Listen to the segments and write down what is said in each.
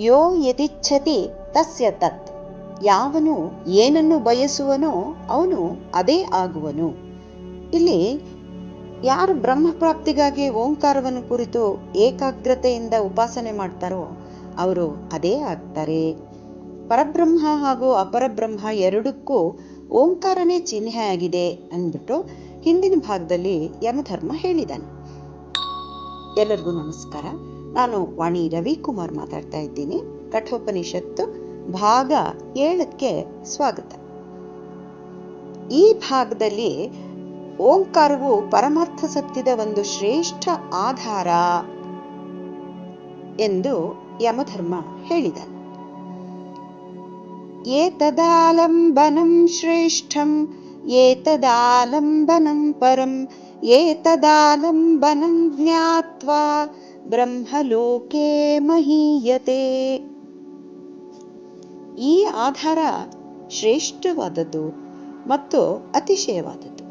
ಯೋ ಯದಿಚ್ಛತಿ ತಸ್ಯ ತತ್. ಯಾವನು ಏನನ್ನು ಬಯಸುವನೋ ಅವನು ಅದೇ ಆಗುವನು. ಇಲ್ಲಿ ಯಾರು ಬ್ರಹ್ಮ ಪ್ರಾಪ್ತಿಗಾಗಿ ಓಂಕಾರವನ್ನು ಕುರಿತು ಏಕಾಗ್ರತೆಯಿಂದ ಉಪಾಸನೆ ಮಾಡ್ತಾರೋ ಅವರು ಅದೇ ಆಗ್ತಾರೆ. ಪರಬ್ರಹ್ಮ ಹಾಗೂ ಅಪರಬ್ರಹ್ಮ ಎರಡಕ್ಕೂ ಓಂಕಾರನೇ ಚಿಹ್ನೆ ಆಗಿದೆ ಅಂದ್ಬಿಟ್ಟು ಹಿಂದಿನ ಭಾಗದಲ್ಲಿ ಯಮಧರ್ಮ ಹೇಳಿದ್ದಾನೆ. ಎಲ್ಲರಿಗೂ ನಮಸ್ಕಾರ. ನಾನು ವಾಣಿ ರವಿಕುಮಾರ್ ಮಾತಾಡ್ತಾ ಇದ್ದೀನಿ. ಕಠೋಪನಿಷತ್ತು ಭಾಗ ಏಳಕ್ಕೆ ಸ್ವಾಗತ. ಈ ಭಾಗದಲ್ಲಿ ಓಂಕಾರವು ಪರಮಾರ್ಥ ಸತ್ಯದ ಒಂದು ಶ್ರೇಷ್ಠ ಆಧಾರ ಎಂದು ಯಮಧರ್ಮ ಹೇಳಿದ ಏತದಾಲಂಬನಂ ಶ್ರೇಷ್ಠಂ, ಏತದಾಲಂಬನಂ ಪರಂ, ಏತದಾಲಂಬನಂ ಜ್ಞಾತ್ವಾ ಬ್ರಹ್ಮಲೋಕೆ ಮಹೀಯತೆ. ಈ ಆಧಾರ ಶ್ರೇಷ್ಠವಾದದ್ದು ಮತ್ತು ಅತಿಶಯವಾದದ್ದು.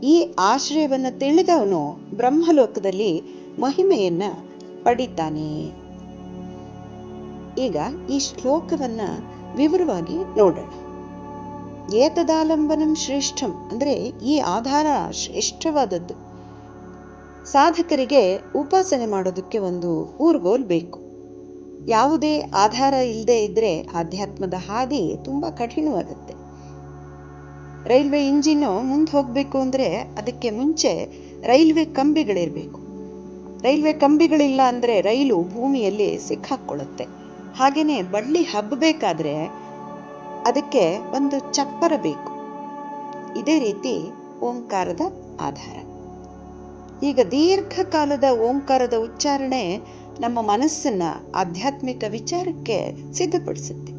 ಈ ಆಶ್ರಯವನ್ನು ತಿಳಿದವನು ಬ್ರಹ್ಮಲೋಕದಲ್ಲಿ ಮಹಿಮೆಯನ್ನ ಪಡಿತಾನೆ. ಈಗ ಈ ಶ್ಲೋಕವನ್ನ ವಿವರವಾಗಿ ನೋಡೋಣ. ಏತದಾಲಂಬನಂ ಶ್ರೇಷ್ಠಂ ಅಂದ್ರೆ ಈ ಆಧಾರ ಶ್ರೇಷ್ಠವಾದದ್ದು. ಸಾಧಕರಿಗೆ ಉಪಾಸನೆ ಮಾಡೋದಕ್ಕೆ ಒಂದು ಊರ್ಗೋಲ್ ಬೇಕು. ಯಾವುದೇ ಆಧಾರ ಇಲ್ಲದೆ ಇದ್ರೆ ಆಧ್ಯಾತ್ಮದ ಹಾದಿ ತುಂಬಾ ಕಠಿಣವಾಗುತ್ತೆ. ರೈಲ್ವೆ ಇಂಜಿನ್ನು ಮುಂದೆ ಹೋಗ್ಬೇಕು ಅಂದ್ರೆ ಅದಕ್ಕೆ ಮುಂಚೆ ರೈಲ್ವೆ ಕಂಬಿಗಳಿರ್ಬೇಕು. ರೈಲ್ವೆ ಕಂಬಿಗಳಿಲ್ಲ ಅಂದ್ರೆ ರೈಲು ಭೂಮಿಯಲ್ಲಿ ಸಿಕ್ಕಾಕೊಳ್ಳುತ್ತೆ. ಹಾಗೇನೆ ಬಳ್ಳಿ ಹಬ್ಬಬೇಕಾದ್ರೆ ಅದಕ್ಕೆ ಒಂದು ಚಪ್ಪರ ಬೇಕು. ಇದೇ ರೀತಿ ಓಂಕಾರದ ಆಧಾರ. ಈಗ ದೀರ್ಘಕಾಲದ ಓಂಕಾರದ ಉಚ್ಚಾರಣೆ ನಮ್ಮ ಮನಸ್ಸನ್ನು ಆಧ್ಯಾತ್ಮಿಕ ವಿಚಾರಕ್ಕೆ ಸಿದ್ಧಪಡಿಸುತ್ತೆ.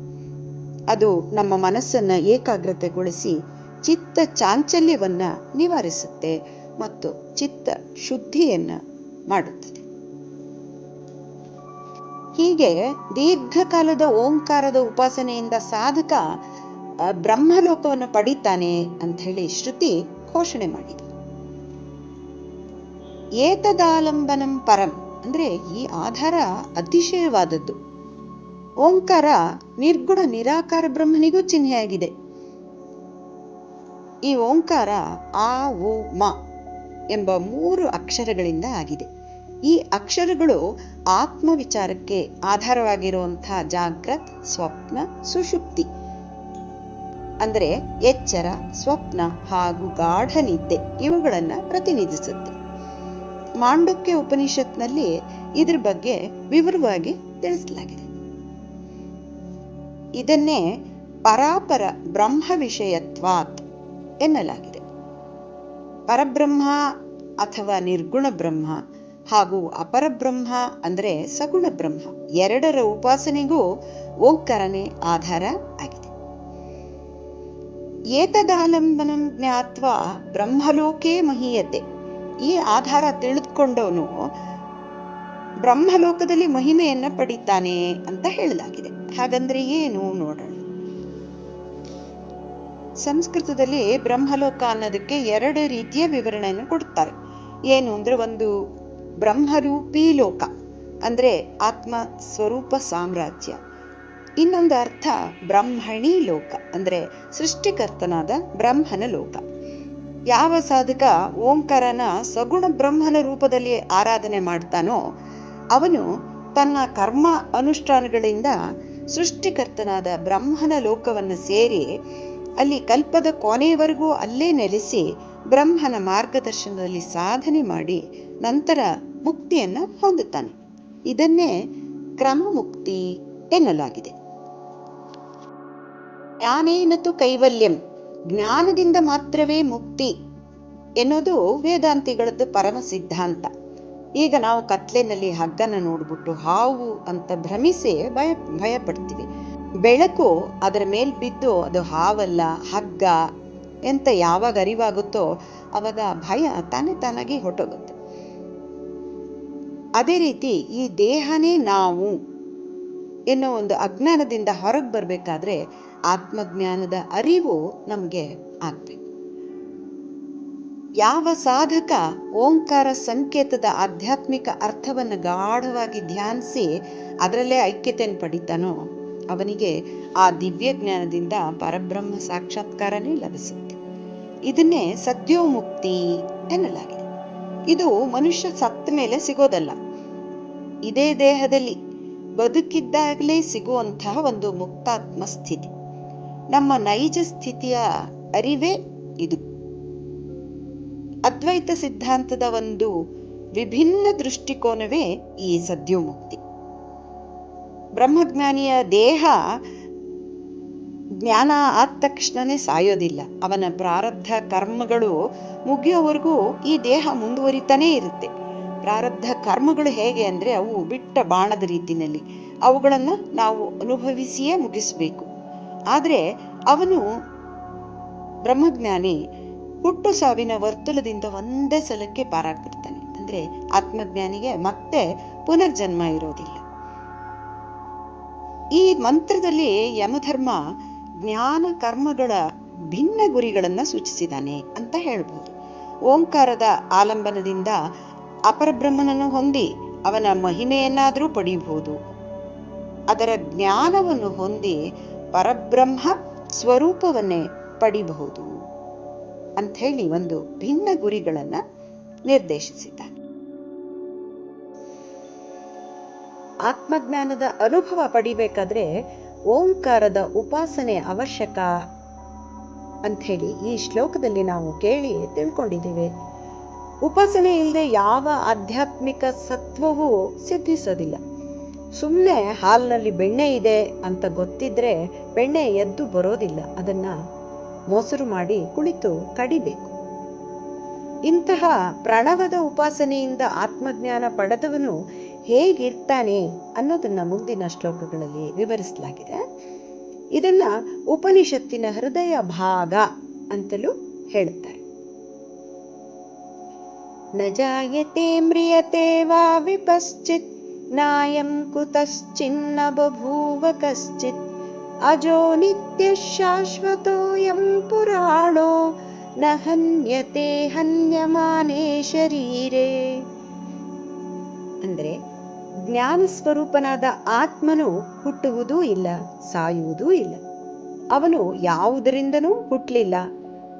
ಅದು ನಮ್ಮ ಮನಸ್ಸನ್ನು ಏಕಾಗ್ರತೆಗೊಳಿಸಿ ಚಿತ್ತ ಚಾಂಚಲ್ಯವನ್ನು ನಿವಾರಿಸುತ್ತೆ ಮತ್ತು ಚಿತ್ತ ಶುದ್ಧಿಯನ್ನು ಮಾಡುತ್ತದೆ. ಹೀಗೆ ದೀರ್ಘಕಾಲದ ಓಂಕಾರದ ಉಪಾಸನೆಯಿಂದ ಸಾಧಕ ಬ್ರಹ್ಮಲೋಕವನ್ನು ಪಡಿತಾನೆ ಅಂತ ಹೇಳಿ ಶ್ರುತಿ ಘೋಷಣೆ ಮಾಡಿದೆ. ಏತದಾಲಂಬನಂ ಪರಂ. ಅಂದ್ರೆ ಈ ಆಧಾರ ಅತಿಶಯವಾದದ್ದು. ಓಂಕಾರ ನಿರ್ಗುಣ ನಿರಾಕಾರ ಬ್ರಹ್ಮನಿಗೂ ಚಿಹ್ನೆಯಾಗಿದೆ. ಈ ಓಂಕಾರ ಆ, ಉ, ಮ ಎಂಬ ಮೂರು ಅಕ್ಷರಗಳಿಂದ ಆಗಿದೆ. ಈ ಅಕ್ಷರಗಳು ಆತ್ಮ ವಿಚಾರಕ್ಕೆ ಆಧಾರವಾಗಿರುವಂತಹ ಜಾಗ್ರತ್, ಸ್ವಪ್ನ, ಸುಷುಪ್ತಿ. ಅಂದರೆ ಎಚ್ಚರ, ಸ್ವಪ್ನ ಹಾಗೂ ಗಾಢ ಇವುಗಳನ್ನ ಪ್ರತಿನಿಧಿಸುತ್ತೆ. ಮಾಂಡುಕ್ಯ ಉಪನಿಷತ್ನಲ್ಲಿ ಇದ್ರ ಬಗ್ಗೆ ವಿವರವಾಗಿ ತಿಳಿಸಲಾಗಿದೆ. ಇದನ್ನೇ ಪರಾಪರ ಬ್ರಹ್ಮ ವಿಷಯತ್ವಾತ್ ಎನ್ನಲಾಗಿದೆ. ಪರಬ್ರಹ್ಮ ಅಥವಾ ನಿರ್ಗುಣ ಬ್ರಹ್ಮ ಹಾಗೂ ಅಪರಬ್ರಹ್ಮ ಅಂದ್ರೆ ಸಗುಣ ಬ್ರಹ್ಮ ಎರಡರ ಉಪಾಸನೆಗೂ ಓಂಕಾರನೇ ಆಧಾರ ಆಗಿದೆ. ಏತದಾಲಂಬನಂ ಜ್ಞಾತ್ವ ಬ್ರಹ್ಮಲೋಕೇ ಮಹೀಯತೆ ಈ ಆಧಾರ ತಿಳಿದುಕೊಂಡವನು ಬ್ರಹ್ಮಲೋಕದಲ್ಲಿ ಮಹಿಮೆಯನ್ನ ಪಡಿತಾನೆ ಅಂತ ಹೇಳಲಾಗಿದೆ. ಹಾಗಂದ್ರೆ ಏನು ನೋಡೋಣ. ಸಂಸ್ಕೃತದಲ್ಲಿ ಬ್ರಹ್ಮಲೋಕ ಅನ್ನೋದಕ್ಕೆ ಎರಡು ರೀತಿಯ ವಿವರಣೆಯನ್ನು ಕೊಡ್ತಾರೆ. ಏನು ಅಂದ್ರೆ ಒಂದು ಬ್ರಹ್ಮರೂಪಿ ಲೋಕ, ಅಂದ್ರೆ ಆತ್ಮ ಸ್ವರೂಪ ಸಾಮ್ರಾಜ್ಯ. ಇನ್ನೊಂದು ಅರ್ಥ ಬ್ರಹ್ಮಣಿ ಲೋಕ, ಅಂದ್ರೆ ಸೃಷ್ಟಿಕರ್ತನಾದ ಬ್ರಹ್ಮನ ಲೋಕ. ಯಾವ ಸಾಧಕ ಓಂಕಾರನ ಸಗುಣ ಬ್ರಹ್ಮನ ರೂಪದಲ್ಲಿ ಆರಾಧನೆ ಮಾಡ್ತಾನೋ ಅವನು ತನ್ನ ಕರ್ಮ ಅನುಷ್ಠಾನಗಳಿಂದ ಸೃಷ್ಟಿಕರ್ತನಾದ ಬ್ರಹ್ಮನ ಲೋಕವನ್ನು ಸೇರಿ ಅಲ್ಲಿ ಕಲ್ಪದ ಕೊನೆಯವರೆಗೂ ಅಲ್ಲೇ ನೆಲೆಸಿ ಬ್ರಹ್ಮನ ಮಾರ್ಗದರ್ಶನದಲ್ಲಿ ಸಾಧನೆ ಮಾಡಿ ನಂತರ ಮುಕ್ತಿಯನ್ನು ಹೊಂದುತ್ತಾನೆ. ಇದನ್ನೇ ಕ್ರಮ ಮುಕ್ತಿ ಎನ್ನಲಾಗಿದೆ ಯಾನೇನತು ಕೈವಲ್ಯಂ ಜ್ಞಾನದಿಂದ ಮಾತ್ರವೇ ಮುಕ್ತಿ ಎನ್ನುವುದು ವೇದಾಂತಿಗಳದ್ದು ಪರಮ ಸಿದ್ಧಾಂತ. ಈಗ ನಾವು ಕತ್ಲೆನಲ್ಲಿ ಹಗ್ಗನ ನೋಡ್ಬಿಟ್ಟು ಹಾವು ಅಂತ ಭ್ರಮಿಸಿ ಭಯ ಭಯ ಪಡ್ತೀವಿ ಬೆಳಕು ಅದರ ಮೇಲೆ ಬಿದ್ದು ಅದು ಹಾವಲ್ಲ, ಹಗ್ಗ ಎಂತ ಯಾವಾಗ ಅರಿವಾಗುತ್ತೋ ಅವಾಗ ಭಯ ತಾನೇ ತಾನಾಗಿ ಹೊಟ್ಟೋಗುತ್ತೆ ಅದೇ ರೀತಿ ಈ ದೇಹನೇ ನಾವು ಎನ್ನೋ ಒಂದು ಅಜ್ಞಾನದಿಂದ ಹೊರಗೆ ಬರಬೇಕಾದ್ರೆ ಆತ್ಮಜ್ಞಾನದ ಅರಿವು ನಮಗೆ ಆಗಬೇಕು. ಯಾವ ಸಾಧಕ ಓಂಕಾರ ಸಂಕೇತದ ಆಧ್ಯಾತ್ಮಿಕ ಅರ್ಥವನ್ನು ಗಾಢವಾಗಿ ಧ್ಯಾನಿಸಿ ಅದರಲ್ಲೇ ಐಕ್ಯತೆಯನ್ನು ಪಡಿತಾನೋ, ಅವನಿಗೆ ಆ ದಿವ್ಯ ಜ್ಞಾನದಿಂದ ಪರಬ್ರಹ್ಮ ಸಾಕ್ಷಾತ್ಕಾರನೇ ಲಭಿಸುತ್ತೆ. ಇದನ್ನೇ ಸದ್ಯೋಮುಕ್ತಿ ಎನ್ನಲಾಗಿದೆ. ಇದು ಮನುಷ್ಯ ಸತ್ತ ಮೇಲೆ ಸಿಗೋದಲ್ಲ. ಇದೇ ದೇಹದಲ್ಲಿ ಬದುಕಿದ್ದಾಗಲೇ ಸಿಗುವಂತಹ ಒಂದು ಮುಕ್ತಾತ್ಮ ಸ್ಥಿತಿ. ನಮ್ಮ ನೈಜ ಸ್ಥಿತಿಯ ಅರಿವೇ ಇದು. ಅದ್ವೈತ ಸಿದ್ಧಾಂತದ ಒಂದು ವಿಭಿನ್ನ ದೃಷ್ಟಿಕೋನವೇ ಈ ಸದ್ಯೋಮುಕ್ತಿ ಬ್ರಹ್ಮಜ್ಞಾನಿಯ ದೇಹ ಜ್ಞಾನ ಆದ ತಕ್ಷಣನೇ ಸಾಯೋದಿಲ್ಲ. ಅವನ ಪ್ರಾರಬ್ಧ ಕರ್ಮಗಳು ಮುಗಿಯೋವರೆಗೂ ಈ ದೇಹ ಮುಂದುವರಿತಾನೇ ಇರುತ್ತೆ. ಪ್ರಾರಬ್ಧ ಕರ್ಮಗಳು ಹೇಗೆ ಅಂದ್ರೆ ಅವು ಬಿಟ್ಟ ಬಾಣದ ರೀತಿನಲ್ಲಿ ಅವುಗಳನ್ನು ನಾವು ಅನುಭವಿಸಿಯೇ ಮುಗಿಸ್ಬೇಕು. ಆದ್ರೆ ಅವನು ಬ್ರಹ್ಮಜ್ಞಾನಿ, ಹುಟ್ಟು ಸಾವಿನ ವರ್ತುಲದಿಂದ ಒಂದೇ ಸಲಕ್ಕೆ ಪಾರಾಗ್ಬಿಡ್ತಾನೆ. ಅಂದ್ರೆ ಆತ್ಮಜ್ಞಾನಿಗೆ ಮತ್ತೆ ಪುನರ್ಜನ್ಮ ಇರೋದಿಲ್ಲ. ಈ ಮಂತ್ರದಲ್ಲಿ ಯಮಧರ್ಮ ಜ್ಞಾನ ಕರ್ಮಗಳ ಭಿನ್ನ ಗುರಿಗಳನ್ನ ಸೂಚಿಸಿದಾನೆ ಅಂತ ಹೇಳ್ಬೋದು. ಓಂಕಾರದ ಆಲಂಬನದಿಂದ ಅಪರಬ್ರಹ್ಮನನ್ನು ಹೊಂದಿ ಅವನ ಮಹಿಮೆಯನ್ನಾದರೂ ಪಡೆಯಬಹುದು ಅದರ ಜ್ಞಾನವನ್ನು ಹೊಂದಿ ಪರಬ್ರಹ್ಮ ಸ್ವರೂಪವನ್ನೇ ಪಡಿಬಹುದು ಅಂತ ಹೇಳಿ ಒಂದು ಭಿನ್ನ ಗುರಿಗಳನ್ನ ನಿರ್ದೇಶಿಸಿದ್ದಾನೆ. ಆತ್ಮಜ್ಞಾನದ ಅನುಭವ ಪಡಿಬೇಕಾದ್ರೆ ಓಂಕಾರದ ಉಪಾಸನೆ ಅವಶ್ಯಕ ಅಂಥೇಳಿ ಈ ಶ್ಲೋಕದಲ್ಲಿ ನಾವು ಕೇಳಿ ತಿಳ್ಕೊಂಡಿದ್ದೇವೆ. ಉಪಾಸನೆ ಇಲ್ಲದೆ ಯಾವ ಆಧ್ಯಾತ್ಮಿಕ ಸತ್ವವೂ ಸಿದ್ಧಿಸೋದಿಲ್ಲ. ಸುಮ್ಮನೆ ಹಾಲಿನಲ್ಲಿ ಬೆಣ್ಣೆ ಇದೆ ಅಂತ ಗೊತ್ತಿದ್ರೆ ಬೆಣ್ಣೆ ಎದ್ದು ಬರೋದಿಲ್ಲ. ಅದನ್ನ ಮೊಸರು ಮಾಡಿ ಕುಳಿತು ಕಡಿಬೇಕು. ಇಂತಹ ಪ್ರಣವದ ಉಪಾಸನೆಯಿಂದ ಆತ್ಮಜ್ಞಾನ ಪಡೆದವನು ಹೇಗಿರ್ತಾನೆ ಅನ್ನೋದನ್ನ ಮುಂದಿನ ಶ್ಲೋಕಗಳಲ್ಲಿ ವಿವರಿಸಲಾಗಿದೆ. ಇದನ್ನ ಉಪನಿಷತ್ತಿನ ಹೃದಯ ಭಾಗ ಅಂತಲೂ ಹೇಳುತ್ತಾರೆ. ನ ಜಾಯತೆ, ಮ್ರಿಯತೆ, ವಾ ವಿಪಶ್ಚಿತ್ ನಾಯಂ ಕುತಶ್ಚಿನ್ನ ಬಭೂವ ಕಶ್ಚಿತ್ ಅಜೋ ನಿತ್ಯ ಶಾಶ್ವತೋಯಂ ಪುರಾಣೋ ನ ಹನ್ಯತೆ ಹನ್ಯಮಾನೇ ಶರೀರೇ ಅಂದ್ರೆ ಜ್ಞಾನ ಸ್ವರೂಪನಾದ ಆತ್ಮನು ಹುಟ್ಟುವುದೂ ಇಲ್ಲ, ಸಾಯುವುದೂ ಇಲ್ಲ. ಅವನು ಯಾವುದರಿಂದನೂ ಹುಟ್ಟಲಿಲ್ಲ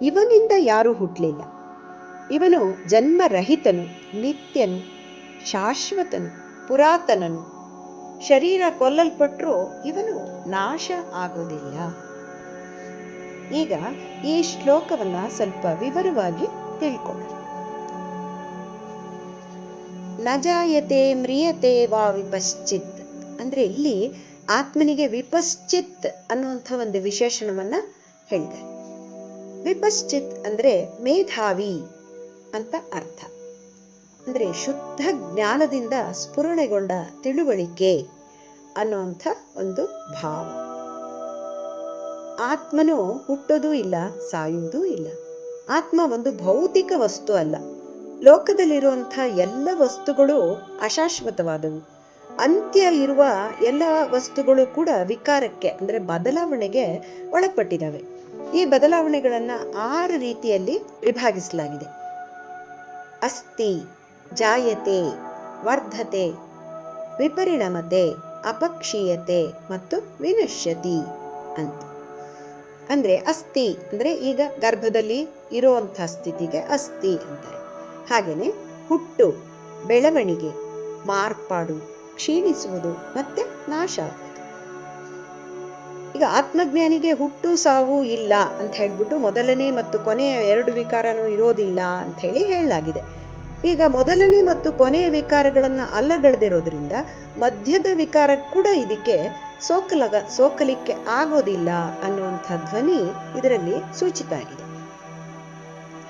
ಇವನಿಂದ ಯಾರೂ ಹುಟ್ಟಲಿಲ್ಲ ಇವನು ಜನ್ಮರಹಿತನು, ನಿತ್ಯನು, ಶಾಶ್ವತನು. ಪುರಾತನನು. ಶರೀರ ಕೊಲ್ಲಲ್ಪಟ್ರು ಇವನು ನಾಶ ಆಗೋದಿಲ್ಲ. ಈಗ ಈ ಶ್ಲೋಕವನ್ನ ಸ್ವಲ್ಪ ವಿವರವಾಗಿ ತಿಳ್ಕೊಳ್ಳೋಣ. ನಜಾಯತೆ ಮ್ರಿಯತೆ ವಾ ವಿಪಶ್ಚಿತ್. ಅಂದ್ರೆ ಇಲ್ಲಿ ಆತ್ಮನಿಗೆ ವಿಪಶ್ಚಿತ್ ಅನ್ನುವಂಥ ಒಂದು ವಿಶೇಷಣವನ್ನ ಹೇಳಿದೆ ವಿಪಶ್ಚಿತ್ ಅಂದ್ರೆ ಮೇಧಾವಿ ಅಂತ ಅರ್ಥ. ಅಂದ್ರೆ ಶುದ್ಧ ಜ್ಞಾನದಿಂದ ಸ್ಫುರಣೆಗೊಂಡ ತಿಳುವಳಿಕೆ ಅನ್ನುವಂಥ ಒಂದು ಭಾವ. ಆತ್ಮನು ಹುಟ್ಟೋದೂ ಇಲ್ಲ, ಸಾಯುವುದೂ ಇಲ್ಲ. ಆತ್ಮ ಒಂದು ಭೌತಿಕ ವಸ್ತು ಅಲ್ಲ. ಲೋಕದಲ್ಲಿರುವಂಥ ಎಲ್ಲ ವಸ್ತುಗಳು ಅಶಾಶ್ವತವಾದವು. ಅಂತ್ಯ ಇರುವ ಎಲ್ಲ ವಸ್ತುಗಳು ಕೂಡ ವಿಕಾರಕ್ಕೆ, ಅಂದ್ರೆ ಬದಲಾವಣೆಗೆ ಒಳಪಟ್ಟಿದ್ದಾವೆ. ಈ ಬದಲಾವಣೆಗಳನ್ನು ಆರು ರೀತಿಯಲ್ಲಿ ವಿಭಾಗಿಸಲಾಗಿದೆ. ಅಸ್ತಿ ಜಾಯತೆ, ವರ್ಧತೆ, ವಿಪರಿಣಮತೆ, ಅಪಕ್ಷೀಯತೆ ಮತ್ತು ವಿನಶ್ಯತಿ ಅಂತ. ಅಂದ್ರೆ ಅಸ್ಥಿ, ಅಂದ್ರೆ ಈಗ ಗರ್ಭದಲ್ಲಿ ಇರುವಂಥ ಸ್ಥಿತಿಗೆ ಅಸ್ಥಿ ಅಂತಾರೆ. ಹಾಗೇನೆ ಹುಟ್ಟು, ಬೆಳವಣಿಗೆ, ಮಾರ್ಪಾಡು, ಕ್ಷೀಣಿಸುವುದು ಮತ್ತೆ ನಾಶ ಈಗ ಆತ್ಮಜ್ಞಾನಿಗೆ ಹುಟ್ಟು, ಸಾವು ಇಲ್ಲ ಅಂತ ಹೇಳ್ಬಿಟ್ಟು ಮೊದಲನೇ ಮತ್ತು ಕೊನೆಯ ಎರಡು ವಿಕಾರನೂ ಇರೋದಿಲ್ಲ ಅಂತ ಹೇಳಿ ಹೇಳಲಾಗಿದೆ. ಈಗ ಮೊದಲನೇ ಮತ್ತು ಕೊನೆಯ ವಿಕಾರಗಳನ್ನು ಅಲ್ಲಗಳೆದಿರೋದ್ರಿಂದ ಮಧ್ಯದ ವಿಕಾರ ಕೂಡ ಇದಕ್ಕೆ ಸೋಕಲಗ, ಸೋಕಲಿಕ್ಕೆ ಆಗೋದಿಲ್ಲ ಅನ್ನುವಂಥ ಧ್ವನಿ ಇದರಲ್ಲಿ ಸೂಚಿತ ಆಗಿದೆ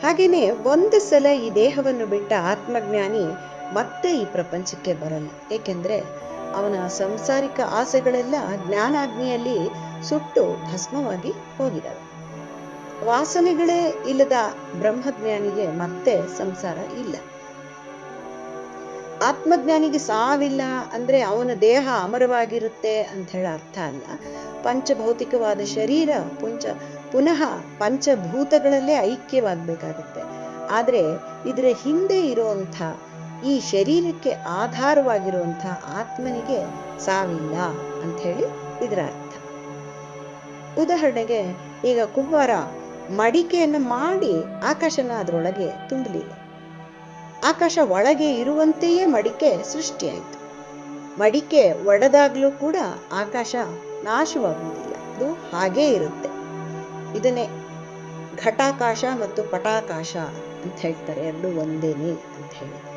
ಹಾಗೆಯೇ ಒಂದು ಸಲ ಈ ದೇಹವನ್ನು ಬಿಟ್ಟ ಆತ್ಮಜ್ಞಾನಿ ಮತ್ತೆ ಈ ಪ್ರಪಂಚಕ್ಕೆ ಬರಲ್ಲ. ಏಕೆಂದ್ರೆ ಅವನ ಸಂಸಾರಿಕ ಆಸೆಗಳೆಲ್ಲ ಜ್ಞಾನಾಗ್ನಿಯಲ್ಲಿ ಸುಟ್ಟು ಭಸ್ಮವಾಗಿ ಹೋಗಿದವೆ. ವಾಸನೆಗಳೇ ಇಲ್ಲದ ಬ್ರಹ್ಮಜ್ಞಾನಿಗೆ ಮತ್ತೆ ಸಂಸಾರ ಇಲ್ಲ. ಆತ್ಮಜ್ಞಾನಿಗೆ ಸಾವಿಲ್ಲ ಅಂದ್ರೆ ಅವನ ದೇಹ ಅಮರವಾಗಿರುತ್ತೆ ಅಂತ ಹೇಳ ಅರ್ಥ ಅಲ್ಲ. ಪಂಚಭೌತಿಕವಾದ ಶರೀರ ಪುಂಚ, ಪುನಃ ಪಂಚಭೂತಗಳಲ್ಲೇ ಐಕ್ಯವಾಗಬೇಕಾಗುತ್ತೆ. ಆದರೆ ಇದರ ಹಿಂದೆ ಇರುವಂಥ ಈ ಶರೀರಕ್ಕೆ ಆಧಾರವಾಗಿರುವಂಥ ಆತ್ಮನಿಗೆ ಸಾವಿಲ್ಲ ಅಂತ ಹೇಳಿ ಇದರ ಅರ್ಥ. ಉದಾಹರಣೆಗೆ ಈಗ ಕುಂಬಾರ ಮಡಿಕೆಯನ್ನು ಮಾಡಿ ಆಕಾಶನ ಅದರೊಳಗೆ ತುಂಬಲಿಲ್ಲ ಆಕಾಶ ಒಳಗೆ ಇರುವಂತೆಯೇ ಮಡಿಕೆ ಸೃಷ್ಟಿಯಾಯಿತು. ಮಡಿಕೆ ಒಡೆದಾಗಲೂ ಕೂಡ ಆಕಾಶ ನಾಶವಾಗುವುದಿಲ್ಲ. ಅದು ಹಾಗೇ ಇರುತ್ತೆ. ಇದನ್ನೇ ಘಟಾಕಾಶ ಮತ್ತು ಪಟಾಕಾಶ ಅಂತ ಹೇಳ್ತಾರೆ. ಎರಡು ಒಂದೇನೆ ಅಂತ ಹೇಳಿ.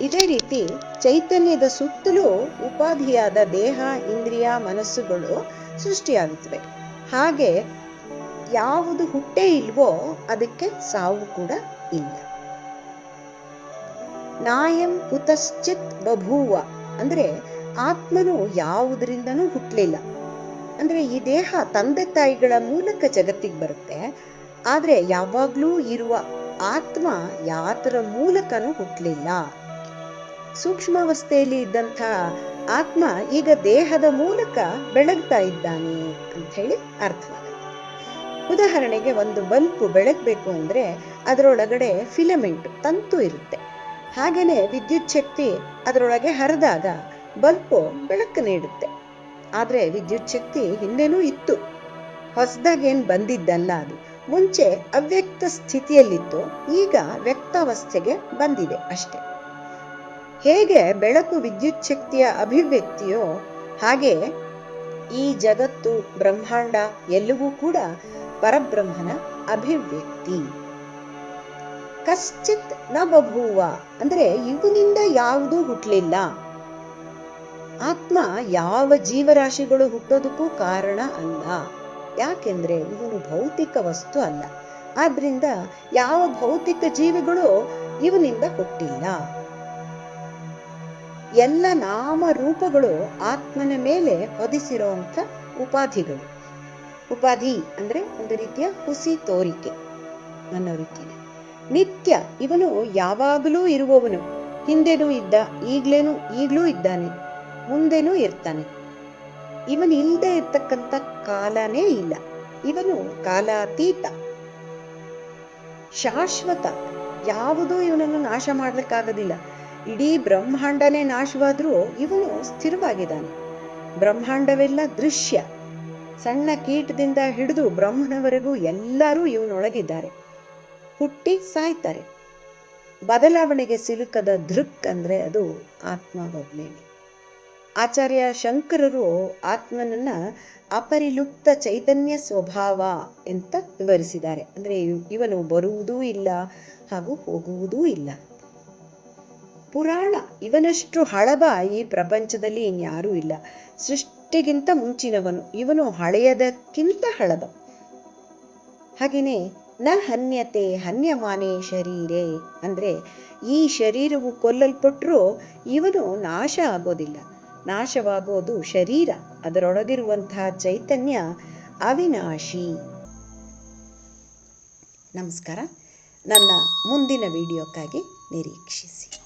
ಇದೇ ರೀತಿ ಚೈತನ್ಯದ ಸುತ್ತಲೂ ಉಪಾಧಿಯಾದ ದೇಹ, ಇಂದ್ರಿಯ, ಮನಸ್ಸುಗಳು ಸೃಷ್ಟಿಯಾಗುತ್ತವೆ. ಹಾಗೆ ಯಾವುದು ಹುಟ್ಟೇ ಇಲ್ವೋ ಅದಕ್ಕೆ ಸಾವು ಕೂಡ ಇಲ್ಲ. ನಾಯಂ ಕುತಶ್ಚಿತ್ ಬಭೂವ. ಅಂದ್ರೆ ಆತ್ಮನು ಯಾವುದರಿಂದನೂ ಹುಟ್ಟಲಿಲ್ಲ ಅಂದ್ರೆ ಈ ದೇಹ ತಂದೆ ತಾಯಿಗಳ ಮೂಲಕ ಜಗತ್ತಿಗೆ ಬರುತ್ತೆ. ಆದ್ರೆ ಯಾವಾಗ್ಲೂ ಇರುವ ಆತ್ಮ ಯಾತರ ಮೂಲಕನೂ ಹುಟ್ಟಲಿಲ್ಲ ಸೂಕ್ಷ್ಮಾವಸ್ಥೆಯಲ್ಲಿ ಇದ್ದಂಥ ಆತ್ಮ ಈಗ ದೇಹದ ಮೂಲಕ ಬೆಳಗ್ತಾ ಇದ್ದಾನೆ ಅಂತ ಹೇಳಿ ಅರ್ಥವಾಗುತ್ತೆ. ಉದಾಹರಣೆಗೆ ಒಂದು ಬಲ್ಪು ಬೆಳಗ್ಬೇಕು ಅಂದ್ರೆ ಅದರೊಳಗಡೆ ಫಿಲಮೆಂಟ್, ತಂತು ಇರುತ್ತೆ. ಹಾಗೇನೆ ವಿದ್ಯುತ್ ಶಕ್ತಿ ಅದರೊಳಗೆ ಹರಿದಾಗ ಬಲ್ಪು ಬೆಳಕು ನೀಡುತ್ತೆ. ಆದರೆ ವಿದ್ಯುತ್ ಶಕ್ತಿ ಹಿಂದೆನೂ ಇತ್ತು. ಹೊಸದಾಗೇನು ಬಂದಿದ್ದಲ್ಲ ಅದು. ಮುಂಚೆ ಅವ್ಯಕ್ತ ಸ್ಥಿತಿಯಲ್ಲಿತ್ತು, ಈಗ ವ್ಯಕ್ತಾವಸ್ಥೆಗೆ ಬಂದಿದೆ ಅಷ್ಟೆ. ಹೇಗೆ ಬೆಳಕು ವಿದ್ಯುತ್ ಶಕ್ತಿಯ ಅಭಿವ್ಯಕ್ತಿಯೋ ಹಾಗೆ ಈ ಜಗತ್ತು ಬ್ರಹ್ಮಾಂಡ ಎಲ್ಲವೂ ಕೂಡ ಪರಬ್ರಹ್ಮನ ಅಭಿವ್ಯಕ್ತಿ. ಕಶ್ಚಿತ್ನ ಬಭೂವ ಅಂದ್ರೆ ಇವನಿಂದ ಯಾವುದೂ ಹುಟ್ಟಲಿಲ್ಲ ಆತ್ಮ ಯಾವ ಜೀವರಾಶಿಗಳು ಹುಟ್ಟೋದಕ್ಕೂ ಕಾರಣ ಅಲ್ಲ. ಯಾಕೆಂದ್ರೆ ಇವನು ಭೌತಿಕ ವಸ್ತು ಅಲ್ಲ. ಆದ್ರಿಂದ ಯಾವ ಭೌತಿಕ ಜೀವಿಗಳು ಇವನಿಂದ ಹುಟ್ಟಿಲ್ಲ. ಎಲ್ಲ ನಾಮ ರೂಪಗಳು ಆತ್ಮನ ಮೇಲೆ ಹೊದಿಸಿರುವಂತ ಉಪಾಧಿಗಳು. ಉಪಾಧಿ ಅಂದ್ರೆ ಒಂದು ರೀತಿಯ ಹುಸಿ ತೋರಿಕೆ ಅನ್ನೋ ರೀತಿಯಲ್ಲಿ ನಿತ್ಯ ಇವನು ಯಾವಾಗಲೂ ಇರುವವನು. ಹಿಂದೆನೂ ಇದ್ದ, ಈಗ್ಲೇನು, ಈಗ್ಲೂ ಇದ್ದಾನೆ. ಮುಂದೆನೂ ಇರ್ತಾನೆ. ಇವನು ಇಲ್ಲದೆ ಇರ್ತಕ್ಕಂಥ ಕಾಲನೇ ಇಲ್ಲ. ಇವನು ಕಾಲಾತೀತ. ಶಾಶ್ವತ. ಯಾವುದೂ ಇವನನ್ನು ನಾಶ ಮಾಡ್ಲಿಕ್ಕಾಗೋದಿಲ್ಲ. ಇಡೀ ಬ್ರಹ್ಮಾಂಡನೇ ನಾಶವಾದ್ರೂ ಇವನು ಸ್ಥಿರವಾಗಿದ್ದಾನೆ. ಬ್ರಹ್ಮಾಂಡವೆಲ್ಲ ದೃಶ್ಯ. ಸಣ್ಣ ಕೀಟದಿಂದ ಹಿಡಿದು ಬ್ರಹ್ಮನವರೆಗೂ ಎಲ್ಲರೂ ಇವನೊಳಗಿದ್ದಾರೆ. ಹುಟ್ಟಿ ಸಾಯ್ತಾರೆ. ಬದಲಾವಣೆಗೆ ಸಿಲುಕದ ದೃಕ್ ಅಂದ್ರೆ ಅದು ಆತ್ಮ ಒಬ್ಬನೇನೆ ಆಚಾರ್ಯ ಶಂಕರರು ಆತ್ಮನನ್ನ ಅಪರಿಲುಪ್ತ ಚೈತನ್ಯ ಸ್ವಭಾವ ಅಂತ ವಿವರಿಸಿದ್ದಾರೆ. ಅಂದ್ರೆ ಇವನು ಬರುವುದೂ ಇಲ್ಲ, ಹಾಗೂ ಹೋಗುವುದೂ ಇಲ್ಲ. ಪುರಾಣ, ಇವನಷ್ಟು ಹಳಬ ಈ ಪ್ರಪಂಚದಲ್ಲಿ ಇನ್ಯಾರೂ ಇಲ್ಲ. ಸೃಷ್ಟಿಗಿಂತ ಮುಂಚಿನವನು, ಇವನು ಹಳೆಯದಕ್ಕಿಂತ ಹಳಬ. ಹಾಗೇನೆ ನ ಹನ್ಯತೆ ಹನ್ಯಮಾನೆ ಶರೀರೆ. ಅಂದ್ರೆ ಈ ಶರೀರವು ಕೊಲ್ಲಲ್ಪಟ್ಟರೂ ಇವನು ನಾಶ ಆಗೋದಿಲ್ಲ. ನಾಶವಾಗೋದು ಶರೀರ. ಅದರೊಳಗಿರುವಂತಹ ಚೈತನ್ಯ ಅವಿನಾಶಿ. ನಮಸ್ಕಾರ. ನನ್ನ ಮುಂದಿನ ವಿಡಿಯೋಕ್ಕಾಗಿ ನಿರೀಕ್ಷಿಸಿ.